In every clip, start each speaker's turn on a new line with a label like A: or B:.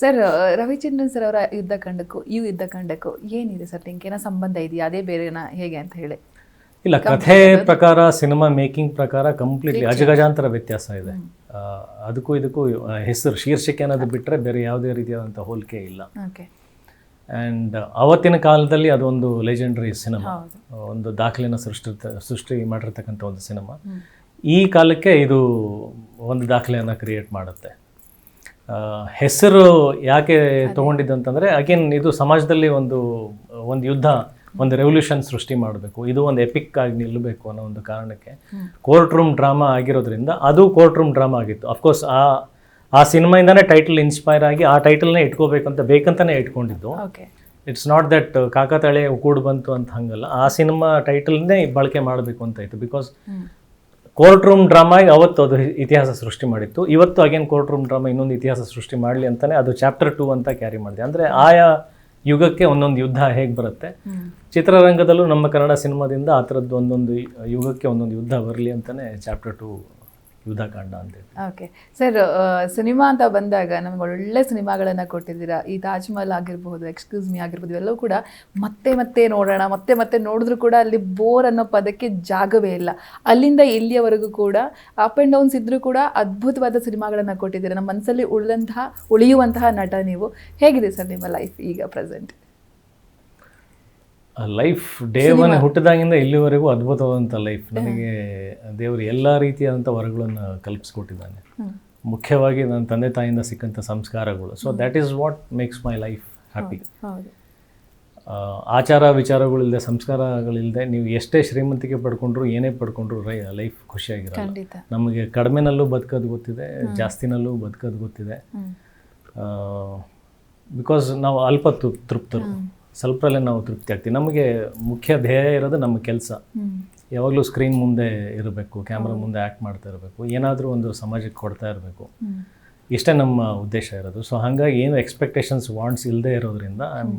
A: Sir Ravichandran sir ಅವರ ಯುದ್ಧ ಕಂಡಕ್ಕೂ ಈ ಯುದ್ಧ ಕಂಡಕ್ಕೂ ಏನಿದೆ ಸರ್? ನಿಂಕೇನ ಏನೋ ಸಂಬಂಧ ಇದೆಯಾ? ಅದೇ ಬೇರೆನಾ ಹೇಗೆ ಅಂತ ಹೇಳಿ.
B: ಇಲ್ಲ ಕಥೆ ಪ್ರಕಾರ ಸಿನಿಮಾ ಮೇಕಿಂಗ್ ಪ್ರಕಾರ ಕಂಪ್ಲೀಟ್ಲಿ ಅಜಗಜಾಂತರ ವ್ಯತ್ಯಾಸ ಇದೆ. ಅದಕ್ಕೂ ಇದಕ್ಕೂ ಹೆಸರು ಶೀರ್ಷಿಕೆ ಅನ್ನೋದು ಬಿಟ್ಟರೆ ಬೇರೆ ಯಾವುದೇ ರೀತಿಯಾದಂಥ ಹೋಲಿಕೆ ಇಲ್ಲ.
A: ಓಕೆ
B: ಆ್ಯಂಡ್ ಅವತ್ತಿನ ಕಾಲದಲ್ಲಿ ಅದೊಂದು ಲೆಜೆಂಡ್ರಿ ಸಿನಿಮಾ ಒಂದು ದಾಖಲೆನ ಸೃಷ್ಟಿ ಸೃಷ್ಟಿ ಮಾಡಿರ್ತಕ್ಕಂಥ ಒಂದು ಸಿನಿಮಾ ಈ ಕಾಲಕ್ಕೆ ಇದು ಒಂದು ದಾಖಲೆಯನ್ನು ಕ್ರಿಯೇಟ್ ಮಾಡುತ್ತೆ. ಹೆಸರು ಯಾಕೆ ತೊಗೊಂಡಿದ್ದು ಅಂತಂದರೆ ಅಗೇನ್ ಇದು ಸಮಾಜದಲ್ಲಿ ಒಂದು ಒಂದು ಯುದ್ಧ ಒಂದು ರೆವಲ್ಯೂಷನ್ ಸೃಷ್ಟಿ ಮಾಡಬೇಕು. ಇದು ಒಂದು ಎಪಿಕ್ ಆಗಿ ನಿಲ್ಲಬೇಕು ಅನ್ನೋ ಒಂದು ಕಾರಣಕ್ಕೆ ಕೋರ್ಟ್ ರೂಮ್ ಡ್ರಾಮಾ ಆಗಿರೋದ್ರಿಂದ ಅದು ಕೋರ್ಟ್ ರೂಮ್ ಡ್ರಾಮಾ ಆಗಿತ್ತು ಅಫ್ಕೋರ್ಸ್ ಆ ಆ ಸಿನಿಮಾಯಿಂದನೇ ಟೈಟಲ್ ಇನ್ಸ್ಪೈರ್ ಆಗಿ ಆ ಟೈಟಲ್ನೇ ಇಟ್ಕೋಬೇಕು ಅಂತ ಬೇಕಂತಲೇ
A: ಇಟ್ಕೊಂಡಿದ್ದು.
B: ಇಟ್ಸ್ ನಾಟ್ ದಟ್ ಕಾಕತಾಳೆ ಕೂಡು ಬಂತು ಅಂತ ಹಂಗಲ್ಲ. ಆ ಸಿನಿಮಾ ಟೈಟಲ್ನೇ ಬಳಕೆ ಮಾಡಬೇಕು ಅಂತ ಇತ್ತು. ಬಿಕಾಸ್ ಕೋರ್ಟ್ ರೂಮ್ ಡ್ರಾಮಾ ಅವತ್ತು ಅದು ಇತಿಹಾಸ ಸೃಷ್ಟಿ ಮಾಡಿತ್ತು. ಇವತ್ತು ಅಗೇನ್ ಕೋರ್ಟ್ ರೂಮ್ ಡ್ರಾಮಾ ಇನ್ನೊಂದು ಇತಿಹಾಸ ಸೃಷ್ಟಿ ಮಾಡಲಿ ಅಂತಾನೆ ಅದು ಚಾಪ್ಟರ್ ಟೂ ಅಂತ ಕ್ಯಾರಿ ಮಾಡಿದೆ. ಅಂದರೆ ಆಯಾ ಯುಗಕ್ಕೆ ಒಂದೊಂದು ಯುದ್ಧ ಹೇಗೆ ಬರುತ್ತೆ? ಚಿತ್ರರಂಗದಲ್ಲೂ ನಮ್ಮ ಕನ್ನಡ ಸಿನಿಮಾದಿಂದ ಆ ಥರದ್ದು ಒಂದೊಂದು ಯುಗಕ್ಕೆ ಒಂದೊಂದು ಯುದ್ಧ ಬರಲಿ ಅಂತಲೇ ಚಾಪ್ಟರ್ ಟು ಯುದ್ಧಕಾಂಡ ಅಂತೇಳಿ
A: ಓಕೆ ಸರ್ ಸಿನಿಮಾ ಅಂತ ಬಂದಾಗ ನಮ್ಗೆ ಒಳ್ಳೆ ಸಿನಿಮಾಗಳನ್ನು ಕೊಟ್ಟಿದ್ದೀರಾ? ಈ ತಾಜ್ ಮಹಲ್ ಆಗಿರ್ಬೋದು ಎಕ್ಸ್ಕ್ಯೂಸ್ ಮೀ ಆಗಿರ್ಬೋದು, ಇವೆಲ್ಲವೂ ಕೂಡ ಮತ್ತೆ ಮತ್ತೆ ನೋಡೋಣ, ಮತ್ತೆ ಮತ್ತೆ ನೋಡಿದ್ರು ಕೂಡ ಅಲ್ಲಿ ಬೋರ್ ಅನ್ನೋ ಪದಕ್ಕೆ ಜಾಗವೇ ಇಲ್ಲ. ಅಲ್ಲಿಂದ ಇಲ್ಲಿಯವರೆಗೂ ಕೂಡ ಅಪ್ ಆ್ಯಂಡ್ ಡೌನ್ಸ್ ಇದ್ದರೂ ಕೂಡ ಅದ್ಭುತವಾದ ಸಿನಿಮಾಗಳನ್ನು ಕೊಟ್ಟಿದ್ದೀರಾ? ನಮ್ಮ ಮನಸ್ಸಲ್ಲಿ ಉಳಿದಂತಹ ಉಳಿಯುವಂತಹ ನಟ ನೀವು. ಹೇಗಿದೆ ಸರ್ ನಿಮ್ಮ ಲೈಫ್ ಈಗ ಪ್ರೆಸೆಂಟ್
B: ಲೈಫ್ ಡೇ ಒನ್ ಹುಟ್ಟಿದಾಗಿಂದ ಇಲ್ಲಿವರೆಗೂ ಅದ್ಭುತವಾದಂಥ ಲೈಫ್ ನನಗೆ ದೇವರು ಎಲ್ಲ ರೀತಿಯಾದಂಥ ವರಗಳನ್ನು ಕಲ್ಪಿಸ್ಕೊಟ್ಟಿದ್ದಾನೆ. ಮುಖ್ಯವಾಗಿ ನನ್ನ ತಂದೆ ತಾಯಿಯಿಂದ ಸಿಕ್ಕಂಥ ಸಂಸ್ಕಾರಗಳು. So that is what makes my life happy ಆಚಾರ ವಿಚಾರಗಳಿಲ್ಲದೆ ಸಂಸ್ಕಾರಗಳಿಲ್ಲದೆ ನೀವು ಎಷ್ಟೇ ಶ್ರೀಮಂತಿಕೆ ಪಡ್ಕೊಂಡ್ರು ಏನೇ ಪಡ್ಕೊಂಡ್ರು ರೈ ಲೈಫ್ ಖುಷಿಯಾಗಿರಲ್ಲ. ನಮಗೆ ಕಡಿಮೆನಲ್ಲೂ ಬದುಕೋದು ಗೊತ್ತಿದೆ ಜಾಸ್ತಿನಲ್ಲೂ ಬದುಕೋದು ಗೊತ್ತಿದೆ. ಬಿಕಾಸ್ ನಾವು ಅಲ್ಪ ತೃಪ್ತರು. ಸ್ವಲ್ಪರಲ್ಲೇ ನಾವು ತೃಪ್ತಿ ಆಗ್ತೀವಿ. ನಮಗೆ ಮುಖ್ಯ ಧ್ಯೇಯ ಇರೋದು ನಮ್ಮ ಕೆಲಸ. ಯಾವಾಗಲೂ ಸ್ಕ್ರೀನ್ ಮುಂದೆ ಇರಬೇಕು ಕ್ಯಾಮ್ರಾ ಮುಂದೆ ಆ್ಯಕ್ಟ್ ಮಾಡ್ತಾ ಇರಬೇಕು ಏನಾದರೂ ಒಂದು ಸಮಾಜಕ್ಕೆ ಕೊಡ್ತಾ ಇರಬೇಕು. ಇಷ್ಟೇ ನಮ್ಮ ಉದ್ದೇಶ ಇರೋದು. ಸೊ ಹಾಗಾಗಿ ಏನು ಎಕ್ಸ್ಪೆಕ್ಟೇಷನ್ಸ್ ವಾಂಟ್ಸ್ ಇಲ್ಲದೆ ಇರೋದ್ರಿಂದ I am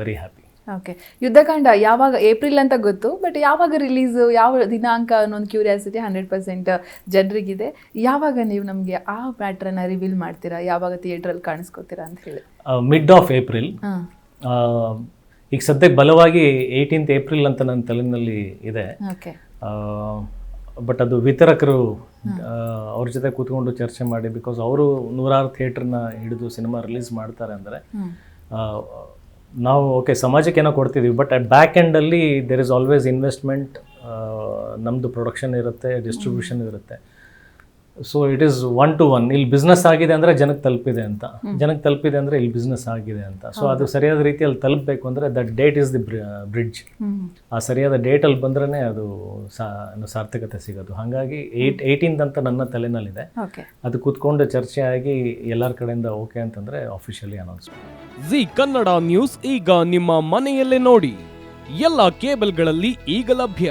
B: very happy
A: okay Yuddhakanda ಯಾವಾಗ ಏಪ್ರಿಲ್ ಅಂತ ಗೊತ್ತು ಬಟ್ ಯಾವಾಗ ರಿಲೀಸ್ ಯಾವ ದಿನಾಂಕ ಅನ್ನೋದು ಕ್ಯೂರಿಯಾಸಿಟಿ ಹಂಡ್ರೆಡ್ ಪರ್ಸೆಂಟ್ ಜನರಿಗಿದೆ. ಯಾವಾಗ ನೀವು ನಮಗೆ ಆ ಪ್ಯಾಟ್ರನ್ನ ರಿವೀಲ್ ಮಾಡ್ತೀರಾ? ಯಾವಾಗ ಥಿಯೇಟ್ರಲ್ಲಿ ಕಾಣಿಸ್ಕೋತೀರಾ ಅಂತ ಹೇಳಿ.
B: ಮಿಡ್ ಆಫ್ ಏಪ್ರಿಲ್ ಈಗ ಸದ್ಯಕ್ಕೆ ಬಲವಾಗಿ ಏಯ್ಟೀನ್ತ್ ಏಪ್ರಿಲ್ ಅಂತ ನನ್ನ ತಲೆನಲ್ಲಿ ಇದೆ. ಬಟ್ ಅದು ವಿತರಕರು ಅವ್ರ ಜೊತೆ ಕೂತ್ಕೊಂಡು ಚರ್ಚೆ ಮಾಡಿ ಬಿಕಾಸ್ ಅವರು ನೂರಾರು ಥಿಯೇಟ್ರನ್ನ ಹಿಡಿದು ಸಿನಿಮಾ ರಿಲೀಸ್ ಮಾಡ್ತಾರೆ ಅಂದರೆ ನಾವು ಓಕೆ ಸಮಾಜಕ್ಕೆ ಏನೋ ಕೊಡ್ತಿದ್ದೀವಿ ಬಟ್ ಅಟ್ ಬ್ಯಾಕ್ ಎಂಡಲ್ಲಿ ದೇರ್ ಇಸ್ ಆಲ್ವೇಸ್ ಇನ್ವೆಸ್ಟ್ಮೆಂಟ್ ನಮ್ಮದು ಪ್ರೊಡಕ್ಷನ್ ಇರುತ್ತೆ ಡಿಸ್ಟ್ರಿಬ್ಯೂಷನ್ ಇರುತ್ತೆ. So it is one to one ಇಲ್ಲಿ ಬಿಸ್ನೆಸ್ ಆಗಿದೆ ಅಂದರೆ ಜನಕ್ಕೆ ತಲುಪಿದೆ ಅಂತ. ಜನಕ್ಕೆ ತಲುಪಿದೆ ಅಂದರೆ ಇಲ್ಲಿ ಬಿಸ್ನೆಸ್ ಆಗಿದೆ ಅಂತ. ಸೊ ಅದು ಸರಿಯಾದ ರೀತಿಯಲ್ಲಿ ತಲುಪಬೇಕು ಅಂದರೆ that date is the bridge ಆ ಸರಿಯಾದ ಡೇಟಲ್ಲಿ ಬಂದ್ರೆ ಅದು ಸಾರ್ಥಕತೆ ಸಿಗೋದು. ಹಾಗಾಗಿ ಏಯ್ಟ್ ಏಯ್ಟೀನ್ತ್ ಅಂತ ನನ್ನ ತಲೆನಲ್ಲಿದೆ. ಅದು ಕೂತ್ಕೊಂಡು ಚರ್ಚೆ ಆಗಿ ಎಲ್ಲರ ಕಡೆಯಿಂದ ಓಕೆ ಅಂತಂದರೆ officially announce
C: Zee Kannada news ಈಗ ನಿಮ್ಮ ಮನೆಯಲ್ಲೇ ನೋಡಿ. ಎಲ್ಲ ಕೇಬಲ್ಗಳಲ್ಲಿ ಈಗ ಲಭ್ಯ.